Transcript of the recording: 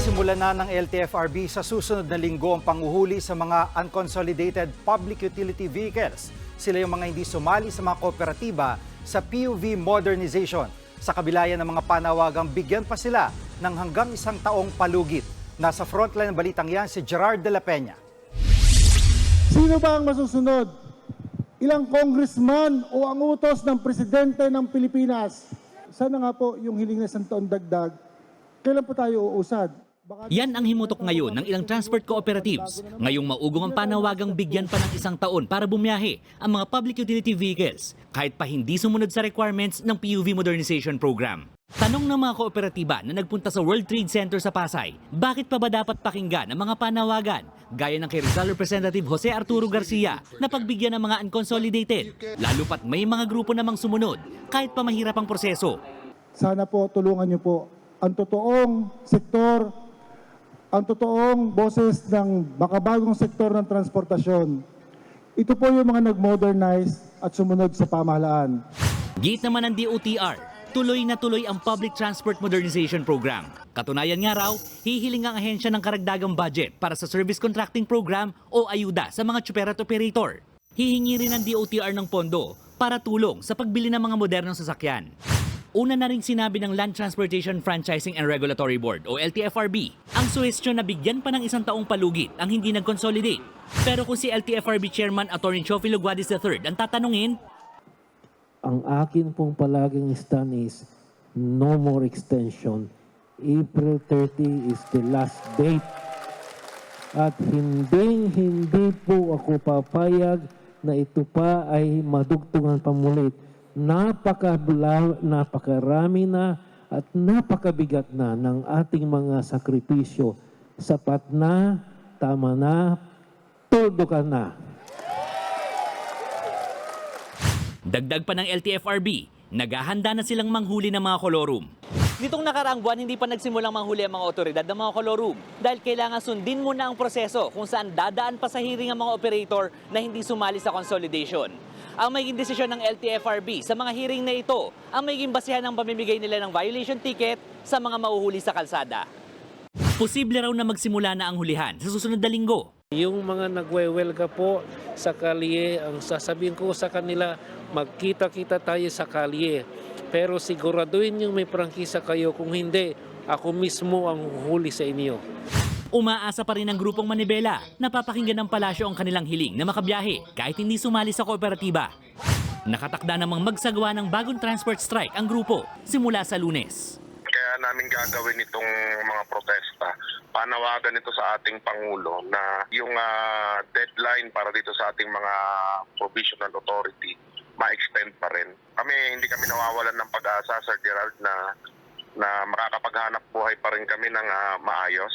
Sisimulan na ng LTFRB sa susunod na linggo ang panguhuli sa mga unconsolidated public utility vehicles. Sila yung mga hindi sumali sa mga kooperatiba sa PUV modernization. Sa kabila yan ng mga panawagang bigyan pa sila ng hanggang isang taong palugit. Nasa frontline ng balitang yan si Gerard de la Peña. Sino ba ang masusunod? Ilang congressman o ang utos ng presidente ng Pilipinas? Sana nga po yung hiling na isang taon dagdag, kailan po tayo uusad? Yan ang himutok ngayon ng ilang transport cooperatives. Ngayong maugong ang panawagang bigyan pa ng isang taon para bumiyahe ang mga public utility vehicles kahit pa hindi sumunod sa requirements ng PUV Modernization Program. Tanong ng mga kooperatiba na nagpunta sa World Trade Center sa Pasay, bakit pa ba dapat pakinggan ang mga panawagan? Gaya ng kay Rizal Representative Jose Arturo Garcia na pagbigyan ng mga unconsolidated, lalo pat may mga grupo namang sumunod kahit pa mahirap ang proseso. sana po tulungan niyo po ang totoong sektor, ang totoong boses ng makabagong sektor ng transportasyon. Ito po yung mga nag-modernize at sumunod sa pamahalaan. Gate naman ng DOTR, tuloy na tuloy ang Public Transport Modernization Program. Katunayan nga raw, hihiling ang ahensya ng karagdagang budget para sa Service Contracting Program o ayuda sa mga tsuper at operator. Hihingi rin ng DOTR ng pondo para tulong sa pagbili ng mga modernong sasakyan. Una na rin sinabi ng Land Transportation Franchising and Regulatory Board o LTFRB ang suhestyon na bigyan pa ng isang taong palugit ang hindi nag-consolidate. Pero kung si LTFRB Chairman Atty. Chofi Luguadis III ang tatanungin, ang akin pong palaging stand is no more extension. April 30 is the last date. At hindi, hindi po ako papayag na ito pa ay madugtungan pa muli. Napakabla, napakarami na at napakabigat na ng ating mga sakripisyo. Sapat na, tama na, todo ka na. Dagdag pa ng LTFRB, naghahanda na silang manghuli ng mga kolorum. Nitong nakaraang buwan, hindi pa nagsimulang manghuli ang mga otoridad ng mga kolorum dahil kailangan sundin muna ang proseso kung saan dadaan pa sa hearing ang mga operator na hindi sumali sa consolidation. Ang magiging desisyon ng LTFRB sa mga hearing na ito ang magiging basihan ng pamimigay nila ng violation ticket sa mga mauhuli sa kalsada. Posible raw na magsimula na ang hulihan sa susunod na linggo. Yung mga nagwewelga po sa kalye, ang sasabihin ko sa kanila, magkita-kita tayo sa kalye. Pero siguraduhin yung may prangkisa kayo, kung hindi, ako mismo ang huli sa inyo. Umaasa pa rin ang grupong Manibela na papakinggan ng palasyo ang kanilang hiling na makabiyahe kahit hindi sumali sa kooperatiba. Nakatakda namang magsagawa ng bagong transport strike ang grupo simula sa lunes. kaya namin gagawin itong mga protesta. Panawagan ito sa ating Pangulo na yung ah, deadline para dito sa ating mga provisional authority ma-extend pa rin. Kami, hindi kami nawawalan ng pag-asa, Sir Gerald, na na makakapaghanap buhay pa rin kami ng ah, maayos.